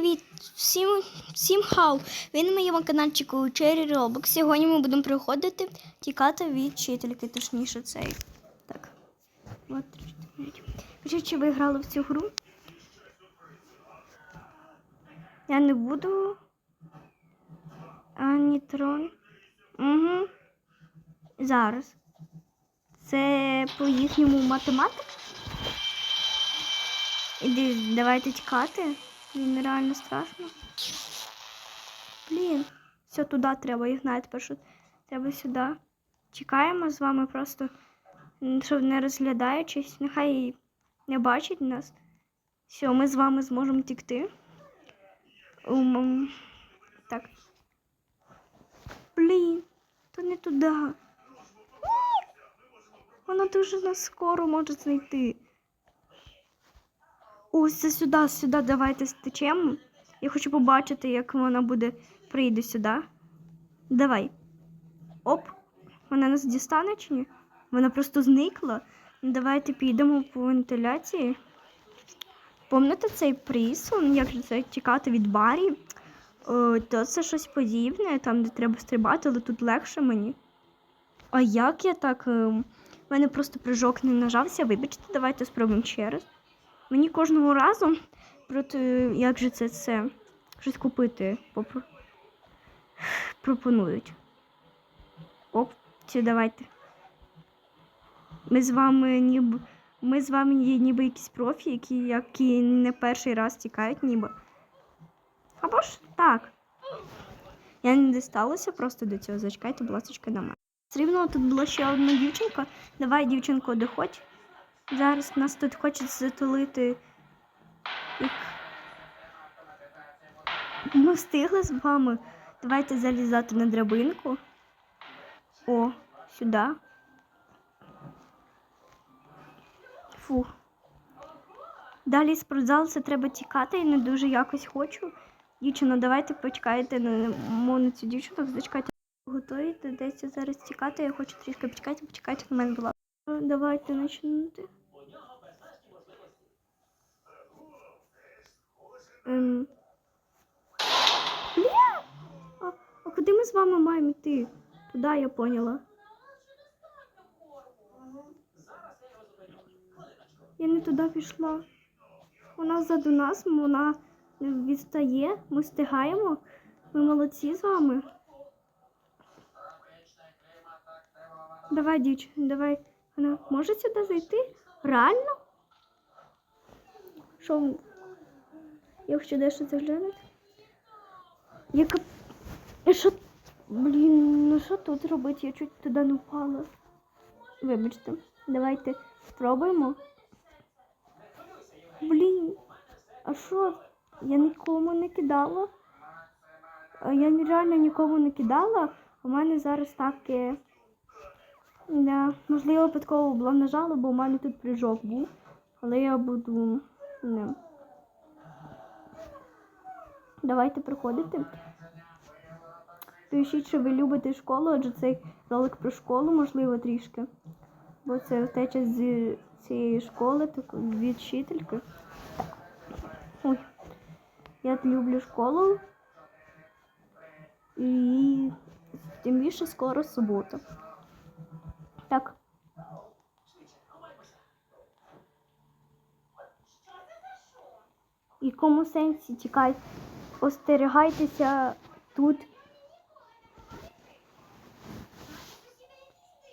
привіт! Всім, всім хау! Ви на моєму каналчику Cherry Roblox. Сьогодні ми будемо приходити тікати від вчительки, точніше цей. Так. От, три, чи ви грали в цю гру? Я не буду. Анітрон. Угу. Зараз. Це по їхньому математику? Іди, давайте тікати. Він реально страшно. Блін, все туди треба знати, першу. Треба сюди. Чекаємо з вами просто, щоб не розглядаючись, нехай не бачить нас. Все, ми з вами зможемо тікти. Так. Блін, то не туди. Вона дуже нас скоро може знайти. Ось сюди, сюди давайте стечемо. Я хочу побачити, як вона буде прийде сюди. Давай. Оп. Вона нас дістане чи ні? Вона просто зникла. Давайте підемо по вентиляції. Помните цей приз, як же це тікати від барі? О, то це щось подібне, там, де треба стрибати, але тут легше мені. А як я так? У мене просто прыжок не нажався. Вибачте, давайте спробуємо ще раз. Мені кожного разу проти, як же це це щось купити попро... пропонують. Оп, чи давайте. Ми з вами ніби. Ми з вами є ніби якісь профі, які, які не перший раз тікають, ніби. Або ж так. Я не дісталася просто до цього. Зачекайте, будь ласка, на мене. Все тут була ще одна дівчинка. Давай, дівчинко, доходь. Зараз нас тут хочуть затулити. Як... Ми встигли з вами. Давайте залізати на драбинку. О, сюди. Фу. Далі спортзал це треба тікати, я не дуже якось хочу. Дівчина, давайте почекайте на, цю дівчину, зачекайте. Готові десь зараз тікати, я хочу трішки почекати, почекайте на мене, ласка. Давайте почнути. Ем. Бля! А, а куди ми з вами маємо йти? Туди я поняла. Я не туди пішла. Вона ззаду нас, вона відстає, ми встигаємо. Ми молодці з вами. Давай, дівчина, давай. Вона може сюди зайти? Реально? Що? Я хочу дещо заглянути. Яка. Що? Блін, ну що тут робити? Я чуть туди не впала. Вибачте, давайте спробуємо. Блін, а що? Я нікому не кидала. Я реально нікому не кидала. У мене зараз таке. Да. Можливо, випадково була нажала, бо у мене тут прыжок був. Але я буду. Не. Давайте приходити. Пишіть, що ви любите школу, адже цей ролик про школу, можливо, трішки. Бо це втеча з цієї школи, так, від вчительки. Ой. Я люблю школу. І тим більше скоро субота. Так. І кому сенсі тікай, остерігайтеся тут.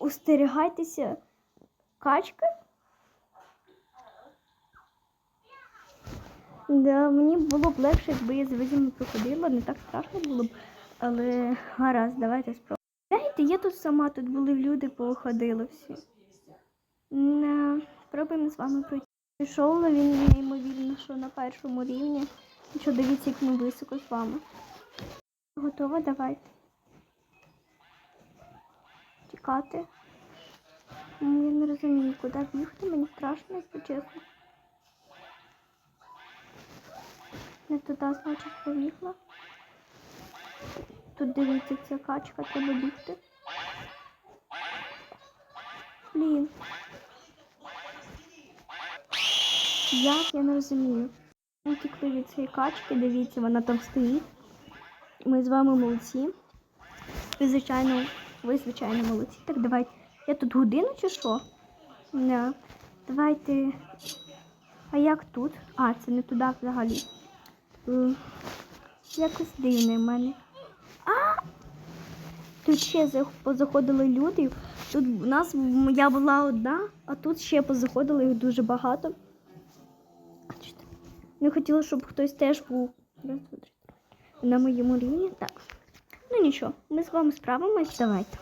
Остерігайтеся качки. Да, мені було б легше, якби я з визами проходила, не так страшно було б. Але гаразд, давайте спробуємо. Знаєте, я тут сама, тут були люди, походили всі. Спробуємо з вами пройти. Пішов, він неймовірно, що на першому рівні. Що дивіться, як ми високо з вами. Готова? Давай. Тікати. Я не розумію, куди бігти, мені страшно, якщо чесно. Не туди, значить, побігла. Тут дивіться, ця качка, треба бігти. Блін. Як я не розумію. Утікли від цієї качки, дивіться, вона там стоїть. Ми з вами молодці. Ви, звичайно, ви, звичайно, молодці. Так, давайте. Я тут годину чи що? Не. Давайте. А як тут? А, це не туди взагалі. Якось дивне в мене. А! Тут ще позаходили люди. Тут в нас я була одна, а тут ще позаходили їх дуже багато. Не хотіла, щоб хтось теж був Раз, два, три. на моєму рівні. Так. Ну нічого, ми з вами справимось. Давайте.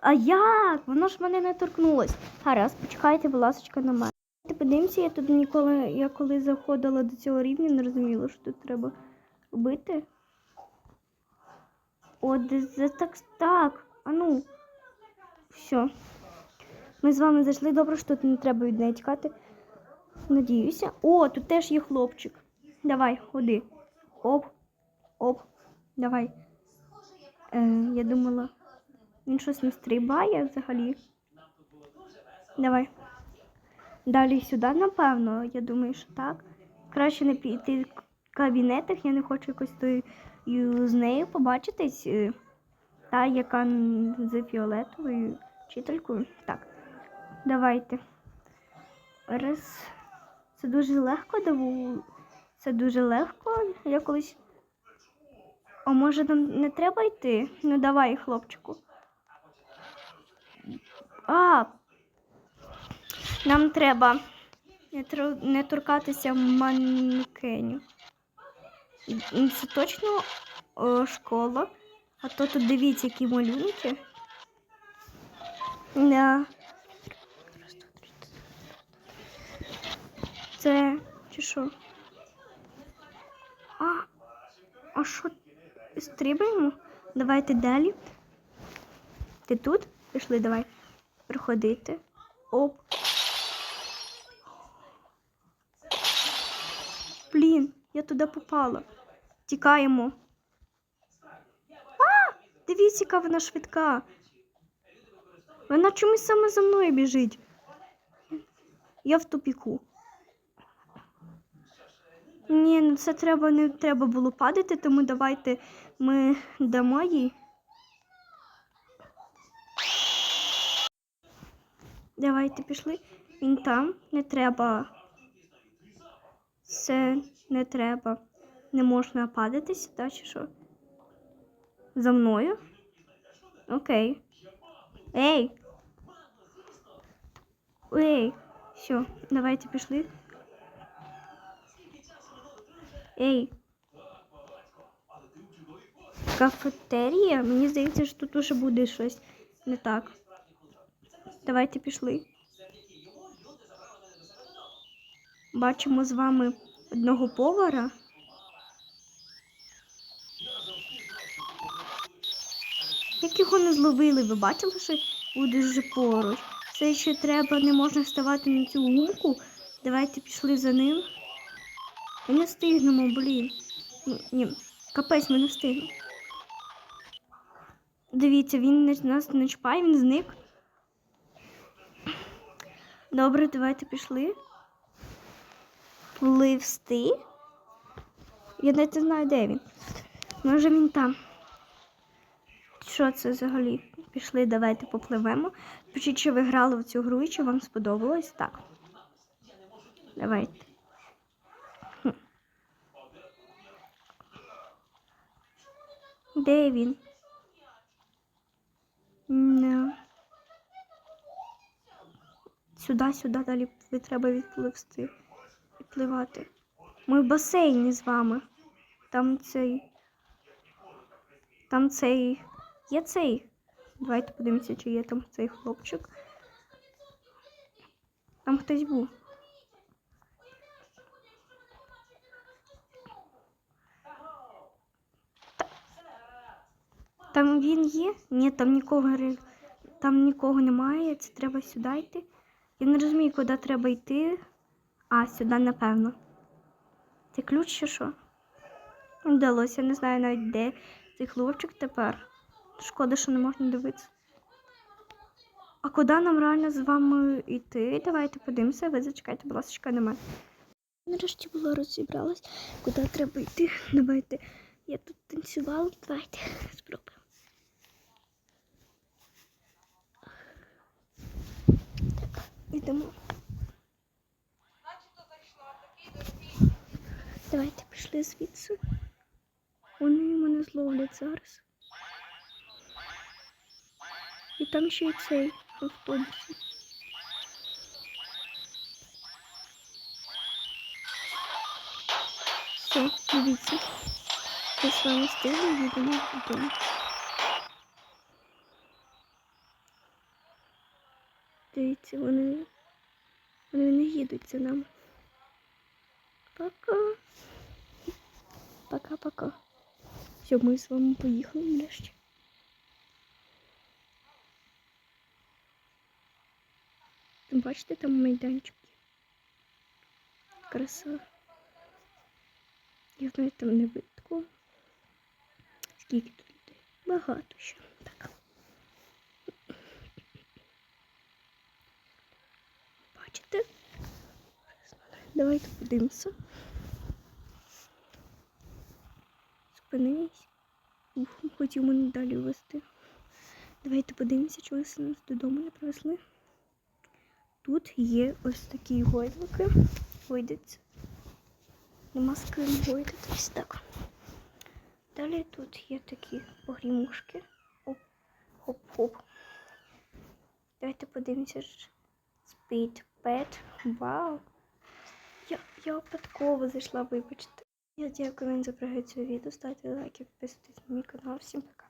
А як? Воно ж мене не торкнулось. Гаразд, почекайте, будь ласка, на мене. Давайте Подивимося, я тут ніколи, я коли заходила до цього рівня, не розуміла, що тут треба робити. О, де це так так. А ну. Все. Ми з вами зайшли. Добре, що тут не треба від неї тікати. Надіюся. О, тут теж є хлопчик. Давай, ходи. Оп. Оп. Давай. Е, я думала, він щось не стрибає взагалі. Давай. Далі сюди, напевно. Я думаю, що так. Краще не піти в кабінетах. Я не хочу якось тою з нею побачитись. е, Та, яка з фіолетовою вчителькою. Так. Давайте. Раз. Це дуже легко даву. Це дуже легко. Я колись. А може нам не треба йти? Ну давай, хлопчику. А. Нам треба не торкатися манекенів. Це точно о, школа. А то тут дивіться, які малюнки. Да. Це чи що? А, а що? Стрибаємо? Давайте далі. Ти тут? Пішли, давай. Проходити. Оп. Блін, я туди попала. Тікаємо. А! Дивіться, яка вона швидка. Вона чомусь саме за мною біжить. Я в тупіку. Ні, ну це треба не треба було падати, тому давайте ми дамо їй. Давайте пішли. Він там. Не треба. Це не треба. Не можна падати сюди, чи що? За мною? Окей. Ей! Ей! Все, давайте пішли. Ей. Кафетерія? Мені здається, що тут уже буде щось не так. Давайте пішли. Бачимо з вами одного повара. Як його не зловили, ви бачили, що буде вже поруч. Це ще треба, не можна вставати на цю гумку. Давайте пішли за ним. Ми не встигнемо, блін. Ні, капець, ми не встигнемо. Дивіться, він нас не чіпає, він зник. Добре, давайте пішли. Пливсти. Я не знаю, де він. Може він там. Що це взагалі? Пішли, давайте попливемо. Пишіть, чи ви грали в цю гру і чи вам сподобалось. Так. Давайте. Хм. Де він? Не. Сюди, сюди далі треба відпливсти. Відпливати. Ми в басейні з вами. Там цей. Там цей. Є цей. Давайте подивимося, чи є там цей хлопчик. Там хтось був. Там він є? Ні, там нікого там нікого немає. Це треба сюди йти. Я не розумію, куди треба йти. А, сюди, напевно. Це ключ чи що? Вдалося, не знаю навіть де цей хлопчик тепер. Шкода, що не можна дивитися. А куди нам реально з вами йти? Давайте подивимося. Ви зачекайте, будь ласка, на мене. Нарешті була розібралась, куди треба йти. Давайте. Я тут танцювала. Давайте спробуємо. Так, йдемо. Давайте пішли звідси. Вони мене зловлять зараз. І там ще й цей автобус. Все, дивіться. Ми з вами стигли і їдемо додому. Дивіться, вони, вони не їдуть за нами. Пока. Пока-пока. Все, ми з вами поїхали нарешті. Бачите, там майданчик. є. Краса. Я знаю, там не видко. Скільки тут людей? Багато ще. Так. Бачите? Давайте подивимося. Зупинись. Ух, хотів мене далі вести. Давайте подивимося, чого нас додому не привезли. Тут є ось такі гойдалки. Гойдаться. Нема з ким гойдатись. Так. Далі тут є такі погрімушки. Оп, хоп-хоп. Давайте подивимося. Speed Pet. Вау! Я, я випадково зайшла, вибачте. Я дякую вам за перегляд цього відео. Ставте лайки, підписуйтесь на мій канал. Всім пока.